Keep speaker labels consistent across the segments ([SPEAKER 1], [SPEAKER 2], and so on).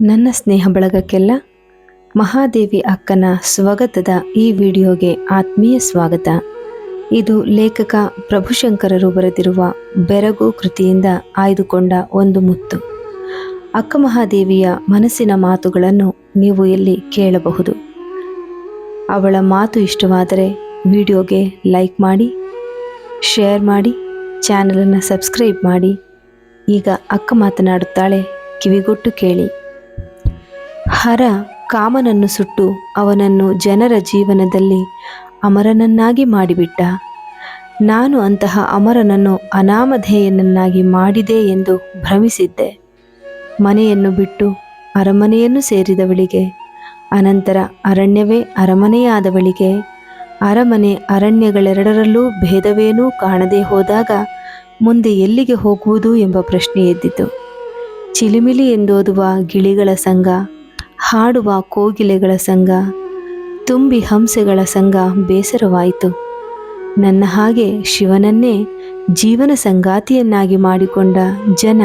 [SPEAKER 1] ನನ್ನ ಸ್ನೇಹ ಬಳಗಕ್ಕೆಲ್ಲ ಮಹಾದೇವಿ ಅಕ್ಕನ ಸ್ವಾಗತದ ಈ ವಿಡಿಯೋಗೆ ಆತ್ಮೀಯ ಸ್ವಾಗತ. ಇದು ಲೇಖಕ ಪ್ರಭುಶಂಕರರು ಬರೆದಿರುವ ಬೆರಗು ಕೃತಿಯಿಂದ ಆಯ್ದುಕೊಂಡ ಒಂದು ಮುತ್ತು. ಅಕ್ಕ ಮಹಾದೇವಿಯ ಮನಸ್ಸಿನ ಮಾತುಗಳನ್ನು ನೀವು ಇಲ್ಲಿ ಕೇಳಬಹುದು. ಅವಳ ಮಾತು ಇಷ್ಟವಾದರೆ ವಿಡಿಯೋಗೆ ಲೈಕ್ ಮಾಡಿ, ಶೇರ್ ಮಾಡಿ, ಚಾನಲನ್ನು ಸಬ್ಸ್ಕ್ರೈಬ್ ಮಾಡಿ. ಈಗ ಅಕ್ಕ ಮಾತನಾಡುತ್ತಾಳೆ ಕಿವಿಗೊಟ್ಟು ಕೇಳಿ. ಹರ ಕಾಮನನ್ನು ಸುಟ್ಟು ಅವನನ್ನು ಜನರ ಜೀವನದಲ್ಲಿ ಅಮರನನ್ನಾಗಿ ಮಾಡಿಬಿಟ್ಟ. ನಾನು ಅಂತಹ ಅಮರನನ್ನು ಅನಾಮಧೇಯನನ್ನಾಗಿ ಮಾಡಿದೆ ಎಂದು ಭ್ರಮಿಸಿದ್ದೆ. ಮನೆಯನ್ನು ಬಿಟ್ಟು ಅರಮನೆಯನ್ನು ಸೇರಿದವಳಿಗೆ, ಅನಂತರ ಅರಣ್ಯವೇ ಅರಮನೆಯಾದವಳಿಗೆ, ಅರಮನೆ ಅರಣ್ಯಗಳೆರಡರಲ್ಲೂ ಭೇದವೇನೂ ಕಾಣದೇ ಹೋದಾಗ ಮುಂದೆ ಎಲ್ಲಿಗೆ ಹೋಗುವುದು ಎಂಬ ಪ್ರಶ್ನೆ ಎದ್ದಿತು. ಚಿಲಿಮಿಲಿ ಎಂದೋದುವ ಗಿಳಿಗಳ ಸಂಘ ಹಾಡುವ ಕೋಗಿಲೆಗಳ ಸಂಘ, ತುಂಬಿ ಹಂಸೆಗಳ ಸಂಘ ಬೇಸರವಾಯಿತು. ನನ್ನ ಹಾಗೆ ಶಿವನನ್ನೇ ಜೀವನ ಸಂಗಾತಿಯನ್ನಾಗಿ ಮಾಡಿಕೊಂಡ ಜನ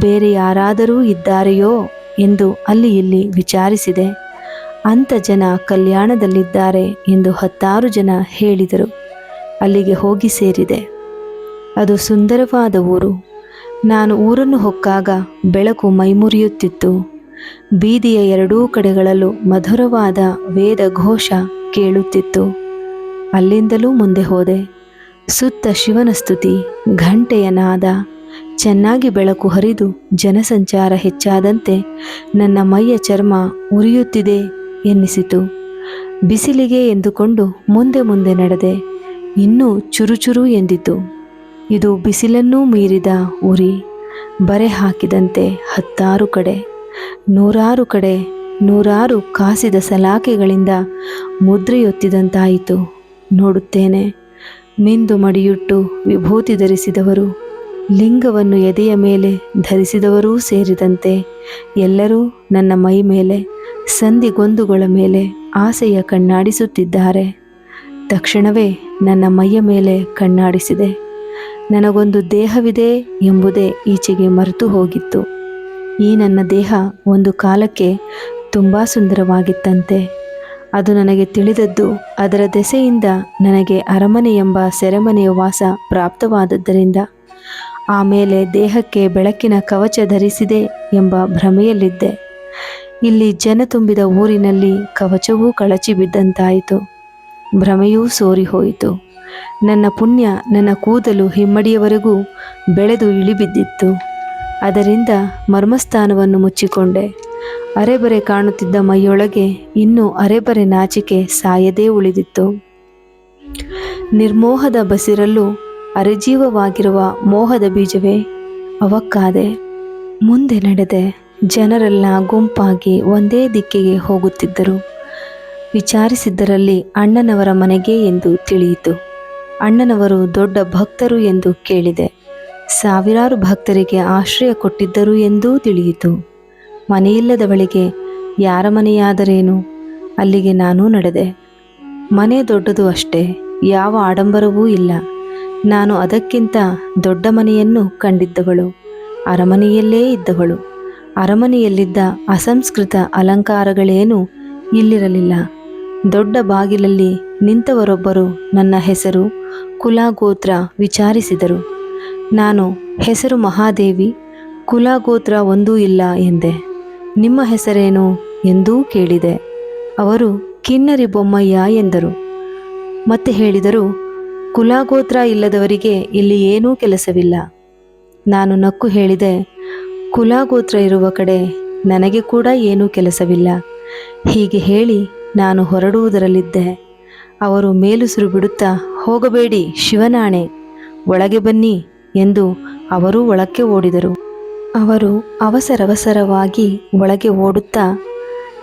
[SPEAKER 1] ಬೇರೆ ಯಾರಾದರೂ ಇದ್ದಾರೆಯೋ ಎಂದು ಅಲ್ಲಿ ಇಲ್ಲಿ ವಿಚಾರಿಸಿದೆ. ಅಂಥ ಜನ ಕಲ್ಯಾಣದಲ್ಲಿದ್ದಾರೆ ಎಂದು ಹತ್ತಾರು ಜನ ಹೇಳಿದರು. ಅಲ್ಲಿಗೆ ಹೋಗಿ ಸೇರಿದೆ. ಅದು ಸುಂದರವಾದ ಊರು. ನಾನು ಊರನ್ನು ಹೊಕ್ಕಾಗ ಬೆಳಕು ಮೈಮುರಿಯುತ್ತಿತ್ತು. ಬೀದಿಯ ಎರಡೂ ಕಡೆಗಳಲ್ಲೂ ಮಧುರವಾದ ವೇದ ಘೋಷ ಕೇಳುತ್ತಿತ್ತು. ಅಲ್ಲಿಂದಲೂ ಮುಂದೆ ಹೋದೆ. ಸುತ್ತ ಶಿವನ ಸ್ತುತಿ ಘಂಟೆಯ ನಾದ ಚೆನ್ನಾಗಿ ಬೆಳಕು ಹರಿದು ಜನಸಂಚಾರ ಹೆಚ್ಚಾದಂತೆ ನನ್ನ ಮೈಯ ಚರ್ಮ ಉರಿಯುತ್ತಿದೆ ಎನ್ನಿಸಿತು. ಬಿಸಿಲಿಗೆ ಎಂದುಕೊಂಡು ಮುಂದೆ ಮುಂದೆ ನಡೆದೆ. ಇನ್ನೂ ಚುರುಚುರು ಎಂದಿತು. ಇದು ಬಿಸಿಲನ್ನೂ ಮೀರಿದ ಉರಿ, ಬರೆ ಹಾಕಿದಂತೆ ಹತ್ತಾರು ಕಡೆ. ನೂರಾರು ಕಡೆ ನೂರಾರು ಕಾಸಿದ ಸಲಾಕೆಗಳಿಂದ ಮುದ್ರೆಯೊತ್ತಿದಂತಾಯಿತು. ನೋಡುತ್ತೇನೆ, ಮಿಂದು ಮಡಿಯುಟ್ಟು ವಿಭೂತಿ ಧರಿಸಿದವರು, ಲಿಂಗವನ್ನು ಎದೆಯ ಮೇಲೆ ಧರಿಸಿದವರೂ ಸೇರಿದಂತೆ ಎಲ್ಲರೂ ನನ್ನ ಮೈ ಮೇಲೆ ಸಂಧಿಗೊಂದುಗಳ ಮೇಲೆ ಆಸೆಯ ಕಣ್ಣಾಡಿಸುತ್ತಿದ್ದಾರೆ. ತಕ್ಷಣವೇ ನನ್ನ ಮೈಯ ಮೇಲೆ ಕಣ್ಣಾಡಿಸಿದೆ. ನನಗೊಂದು ದೇಹವಿದೆ ಎಂಬುದೇ ಈಚೆಗೆ ಮರೆತು ಹೋಗಿತ್ತು ಈ ನನ್ನ ದೇಹ ಒಂದು ಕಾಲಕ್ಕೆ ತುಂಬ ಸುಂದರವಾಗಿತ್ತಂತೆ. ಅದು ನನಗೆ ತಿಳಿದದ್ದು ಅದರ ದೆಸೆಯಿಂದ ನನಗೆ ಅರಮನೆ ಎಂಬ ಸೆರೆಮನೆಯ ವಾಸ ಪ್ರಾಪ್ತವಾದದ್ದರಿಂದ ಆಮೇಲೆ ದೇಹಕ್ಕೆ ಬೆಳಕಿನ ಕವಚ ಧರಿಸಿದೆ ಎಂಬ ಭ್ರಮೆಯಲ್ಲಿದ್ದೆ. ಇಲ್ಲಿ ಜನ ತುಂಬಿದ ಊರಿನಲ್ಲಿ ಕವಚವೂ ಕಳಚಿ ಬಿದ್ದಂತಾಯಿತು. ಭ್ರಮೆಯೂ ಸೋರಿ ಹೋಯಿತು. ನನ್ನ ಪುಣ್ಯ ನನ್ನ ಕೂದಲು ಹಿಮ್ಮಡಿಯವರೆಗೂ ಬೆಳೆದು ಇಳಿಬಿದ್ದಿತ್ತು. ಅದರಿಂದ ಮರ್ಮಸ್ಥಾನವನ್ನು ಮುಚ್ಚಿಕೊಂಡೆ. ಅರೆಬರೆ ಕಾಣುತ್ತಿದ್ದ ಮೈಯೊಳಗೆ ಇನ್ನೂ ಅರೆಬರೆ ನಾಚಿಕೆ ಸಾಯದೇ ಉಳಿದಿತ್ತು. ನಿರ್ಮೋಹದ ಬಸಿರಲ್ಲೂ ಅರೆಜೀವವಾಗಿರುವ ಮೋಹದ ಬೀಜವೇ ಅವಕ್ಕಾದೆ. ಮುಂದೆ ನಡೆದೆ. ಜನರೆಲ್ಲ ಗುಂಪಾಗಿ ಒಂದೇ ದಿಕ್ಕಿಗೆ ಹೋಗುತ್ತಿದ್ದರು. ವಿಚಾರಿಸಿದ್ದರಲ್ಲಿ ಅಣ್ಣನವರ ಮನೆಗೆ ಎಂದು ತಿಳಿಯಿತು. ಅಣ್ಣನವರು ದೊಡ್ಡ ಭಕ್ತರು ಎಂದು ಕೇಳಿದೆ. ಸಾವಿರಾರು ಭಕ್ತರಿಗೆ ಆಶ್ರಯ ಕೊಟ್ಟಿದ್ದರು ಎಂದೂ ತಿಳಿಯಿತು. ಮನೆಯಿಲ್ಲದವಳಿಗೆ ಯಾರ ಮನೆಯಾದರೇನು? ಅಲ್ಲಿಗೆ ನಾನೂ ನಡೆದೆ. ಮನೆ ದೊಡ್ಡದು ಅಷ್ಟೇ, ಯಾವ ಆಡಂಬರವೂ ಇಲ್ಲ. ನಾನು ಅದಕ್ಕಿಂತ ದೊಡ್ಡ ಮನೆಯನ್ನು ಕಂಡಿದ್ದವಳು, ಅರಮನೆಯಲ್ಲೇ ಇದ್ದವಳು. ಅರಮನೆಯಲ್ಲಿದ್ದ ಅಸಂಸ್ಕೃತ ಅಲಂಕಾರಗಳೇನೂ ಇಲ್ಲಿರಲಿಲ್ಲ. ದೊಡ್ಡ ಬಾಗಿಲಲ್ಲಿ ನಿಂತವರೊಬ್ಬರು ನನ್ನ ಹೆಸರು ಕುಲಗೋತ್ರ ವಿಚಾರಿಸಿದರು. ನಾನು ಹೆಸರು ಮಹಾದೇವಿ, ಕುಲಗೋತ್ರ ಒಂದೂ ಇಲ್ಲ ಎಂದೆ. ನಿಮ್ಮ ಹೆಸರೇನು ಎಂದೂ ಕೇಳಿದೆ. ಅವರು, ಕಿನ್ನರಿ ಬೊಮ್ಮಯ್ಯ ಎಂದರು. ಮತ್ತೆ ಹೇಳಿದರು, ಕುಲಗೋತ್ರ ಇಲ್ಲದವರಿಗೆ ಇಲ್ಲಿ ಏನೂ ಕೆಲಸವಿಲ್ಲ. ನಾನು ನಕ್ಕು ಹೇಳಿದೆ, ಕುಲಗೋತ್ರ ಇರುವ ಕಡೆ ನನಗೆ ಕೂಡ ಏನೂ ಕೆಲಸವಿಲ್ಲ. ಹೀಗೆ ಹೇಳಿ ನಾನು ಹೊರಡುವುದರಲ್ಲಿದ್ದೆ. ಅವರು ಮೇಲುಸಿರು ಬಿಡುತ್ತಾ, ಹೋಗಬೇಡಿ ಶಿವನಾಣೆ, ಒಳಗೆ ಬನ್ನಿ. ಎಂದು ಅವರೂ ಒಳಕ್ಕೆ ಓಡಿದರು. ಅವರು ಅವಸರವಸರವಾಗಿ ಒಳಗೆ ಓಡುತ್ತಾ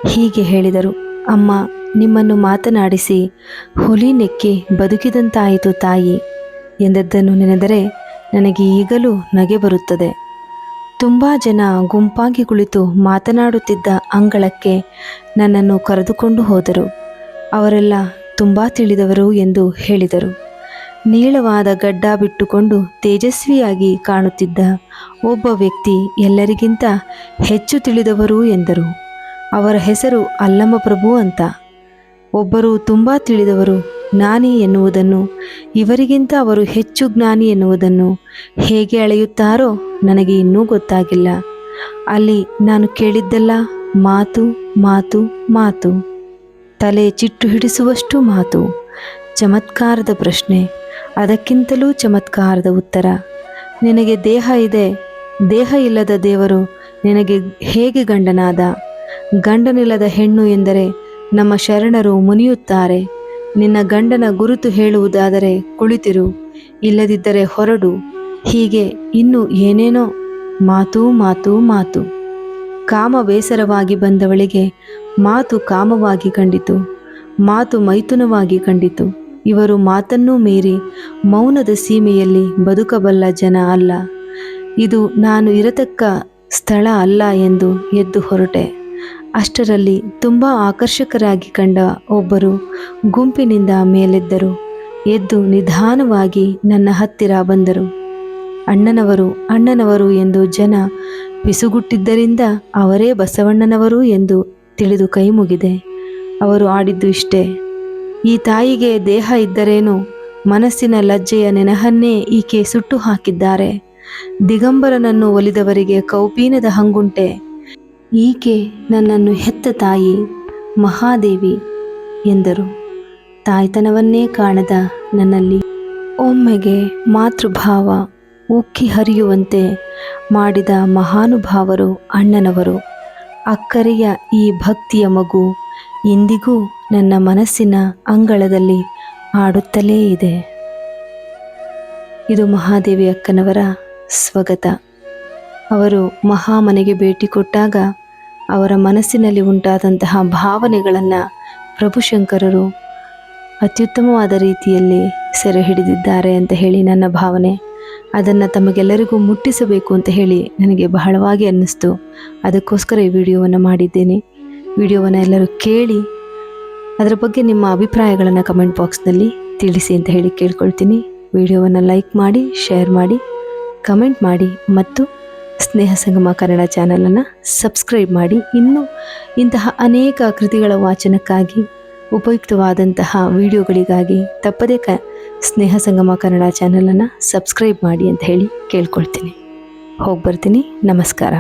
[SPEAKER 1] ಹೀಗೆ ಹೇಳಿದರು, ಅಮ್ಮ, ನಿಮ್ಮನ್ನು ಮಾತನಾಡಿಸಿ ಹುಲಿ ನೆಕ್ಕಿ ಬದುಕಿದಂತಾಯಿತು ತಾಯಿ ಎಂದದ್ದನ್ನು ನೆನೆದರೆ ನನಗೆ ಈಗಲೂ ನಗೆ ಬರುತ್ತದೆ. ತುಂಬ ಜನ ಗುಂಪಾಗಿ ಕುಳಿತು ಮಾತನಾಡುತ್ತಿದ್ದ ಅಂಗಳಕ್ಕೆ ನನ್ನನ್ನು ಕರೆದುಕೊಂಡು ಹೋದರು. ಅವರೆಲ್ಲ ತುಂಬ ತಿಳಿದವರು ಎಂದು ಹೇಳಿದರು. ನೀಳವಾದ ಗಡ್ಡ ಬಿಟ್ಟುಕೊಂಡು ತೇಜಸ್ವಿಯಾಗಿ ಕಾಣುತ್ತಿದ್ದ ಒಬ್ಬ ವ್ಯಕ್ತಿ ಎಲ್ಲರಿಗಿಂತ ಹೆಚ್ಚು ತಿಳಿದವರು ಎಂದರು. ಅವರ ಹೆಸರು ಅಲ್ಲಮಪ್ರಭು ಅಂತ. ಒಬ್ಬರು ತುಂಬ ತಿಳಿದವರು ಜ್ಞಾನಿ ಎನ್ನುವುದನ್ನು, ಇವರಿಗಿಂತ ಅವರು ಹೆಚ್ಚು ಜ್ಞಾನಿ ಎನ್ನುವುದನ್ನು ಹೇಗೆ ಅಳೆಯುತ್ತಾರೋ ನನಗೆ ಇನ್ನೂ ಗೊತ್ತಾಗಿಲ್ಲ. ಅಲ್ಲಿ ನಾನು ಕೇಳಿದ್ದೆಲ್ಲ ಮಾತು ಮಾತು ಮಾತು. ತಲೆ ಚಿಟ್ಟು ಹಿಡಿಸುವಷ್ಟು ಮಾತು. ಚಮತ್ಕಾರದ ಪ್ರಶ್ನೆ. ಅದಕ್ಕಿಂತಲೂ ಚಮತ್ಕಾರದ ಉತ್ತರ. ನಿನಗೆ ದೇಹ ಇದೆ. ದೇಹ ಇಲ್ಲದ ದೇವರು ನಿನಗೆ ಹೇಗೆ ಗಂಡನಾದ? ಗಂಡನಿಲ್ಲದ ಹೆಣ್ಣು ಎಂದರೆ ನಮ್ಮ ಶರಣರು ಮುನಿಯುತ್ತಾರೆ. ನಿನ್ನ ಗಂಡನ ಗುರುತು ಹೇಳುವುದಾದರೆ ಕುಳಿತಿರು. ಇಲ್ಲದಿದ್ದರೆ ಹೊರಡು. ಹೀಗೆ ಇನ್ನು ಏನೇನೋ? ಮಾತು ಮಾತು ಮಾತು. ಕಾಮ ಬೇಸರವಾಗಿ ಬಂದವಳಿಗೆ ಮಾತು ಕಾಮವಾಗಿ ಕಂಡಿತು. ಮಾತು ಮೈಥುನವಾಗಿ ಕಂಡಿತು. ಇವರು ಮಾತನ್ನೂ ಮೀರಿ ಮೌನದ ಸೀಮೆಯಲ್ಲಿ ಬದುಕಬಲ್ಲ ಜನ ಅಲ್ಲ. ಇದು ನಾನು ಇರತಕ್ಕ ಸ್ಥಳ ಅಲ್ಲ ಎಂದು ಎದ್ದು ಹೊರಟೆ. ಅಷ್ಟರಲ್ಲಿ ತುಂಬ ಆಕರ್ಷಕರಾಗಿ ಕಂಡ ಒಬ್ಬರು ಗುಂಪಿನಿಂದ ಮೇಲೆದ್ದರು. ಎದ್ದು ನಿಧಾನವಾಗಿ ನನ್ನ ಹತ್ತಿರ ಬಂದರು. ಅಣ್ಣನವರು ಅಣ್ಣನವರು ಎಂದು ಜನ ಬಿಸುಗುಟ್ಟಿದ್ದರಿಂದ ಅವರೇ ಬಸವಣ್ಣನವರು ಎಂದು ತಿಳಿದು ಕೈ ಮುಗಿದೆ. ಅವರು ಆಡಿದ್ದು ಇಷ್ಟೇ. ಈ ತಾಯಿಗೆ ದೇಹ ಇದ್ದರೇನು? ಮನಸ್ಸಿನ ಲಜ್ಜೆಯ ನೆನಹನ್ನೇ ಈಕೆ ಸುಟ್ಟು ಹಾಕಿದ್ದಾರೆ. ದಿಗಂಬರನನ್ನು ಒಲಿದವರಿಗೆ ಕೌಪೀನದ ಹಂಗುಂಟೆ. ಈಕೆ ನನ್ನನ್ನು ಹೆತ್ತ ತಾಯಿ, ಮಹಾದೇವಿ ಎಂದರು. ತಾಯ್ತನವನ್ನೇ ಕಾಣದ ನನ್ನಲ್ಲಿ ಒಮ್ಮೆಗೆ ಮಾತೃಭಾವ ಉಕ್ಕಿ ಹರಿಯುವಂತೆ ಮಾಡಿದ ಮಹಾನುಭಾವರು ಅಣ್ಣನವರು. ಅಕ್ಕರೆಯ ಈ ಭಕ್ತಿಯ ಮಗು ಇಂದಿಗೂ ನನ್ನ ಮನಸ್ಸಿನ ಅಂಗಳದಲ್ಲಿ ಆಡುತ್ತಲೇ ಇದೆ. ಇದು ಮಹಾದೇವಿ ಅಕ್ಕನವರ ಸ್ವಗತ. ಅವರು ಮಹಾಮನೆಗೆ ಭೇಟಿ ಕೊಟ್ಟಾಗ ಅವರ ಮನಸ್ಸಿನಲ್ಲಿ ಉಂಟಾದಂತಹ ಭಾವನೆಗಳನ್ನು ಪ್ರಭುಶಂಕರರು ಅತ್ಯುತ್ತಮವಾದ ರೀತಿಯಲ್ಲಿ ಸೆರೆ ಹಿಡಿದಿದ್ದಾರೆ ಅಂತ ಹೇಳಿ ನನ್ನ ಭಾವನೆ. ಅದನ್ನು ತಮಗೆಲ್ಲರಿಗೂ ಮುಟ್ಟಿಸಬೇಕು ಅಂತ ಹೇಳಿ ನನಗೆ ಬಹಳವಾಗಿ ಅನ್ನಿಸ್ತು. ಅದಕ್ಕೋಸ್ಕರ ಈ ವಿಡಿಯೋವನ್ನು ಮಾಡಿದ್ದೇನೆ. ವಿಡಿಯೋವನ್ನು ಎಲ್ಲರೂ ಕೇಳಿ ಅದರ ಬಗ್ಗೆ ನಿಮ್ಮ ಅಭಿಪ್ರಾಯಗಳನ್ನು ಕಮೆಂಟ್ ಬಾಕ್ಸ್ನಲ್ಲಿ ತಿಳಿಸಿ ಅಂತ ಹೇಳಿ ಕೇಳ್ಕೊಳ್ತೀನಿ. ವಿಡಿಯೋವನ್ನು ಲೈಕ್ ಮಾಡಿ ಶೇರ್ ಮಾಡಿ ಕಮೆಂಟ್ ಮಾಡಿ ಮತ್ತು ಸ್ನೇಹ ಸಂಗಮ ಕನ್ನಡ ಚಾನಲನ್ನು ಸಬ್ಸ್ಕ್ರೈಬ್ ಮಾಡಿ. ಇನ್ನೂ ಇಂತಹ ಅನೇಕ ಕೃತಿಗಳ ವಾಚನಕ್ಕಾಗಿ, ಉಪಯುಕ್ತವಾದಂತಹ ವಿಡಿಯೋಗಳಿಗಾಗಿ ತಪ್ಪದೇ ಕ, ಸ್ನೇಹ ಸಂಗಮ ಕನ್ನಡ ಚಾನಲನ್ನು ಸಬ್ಸ್ಕ್ರೈಬ್ ಮಾಡಿ ಅಂತ ಹೇಳಿ ಕೇಳ್ಕೊಳ್ತೀನಿ. ಹೋಗಿ ಬರ್ತೀನಿ ನಮಸ್ಕಾರ.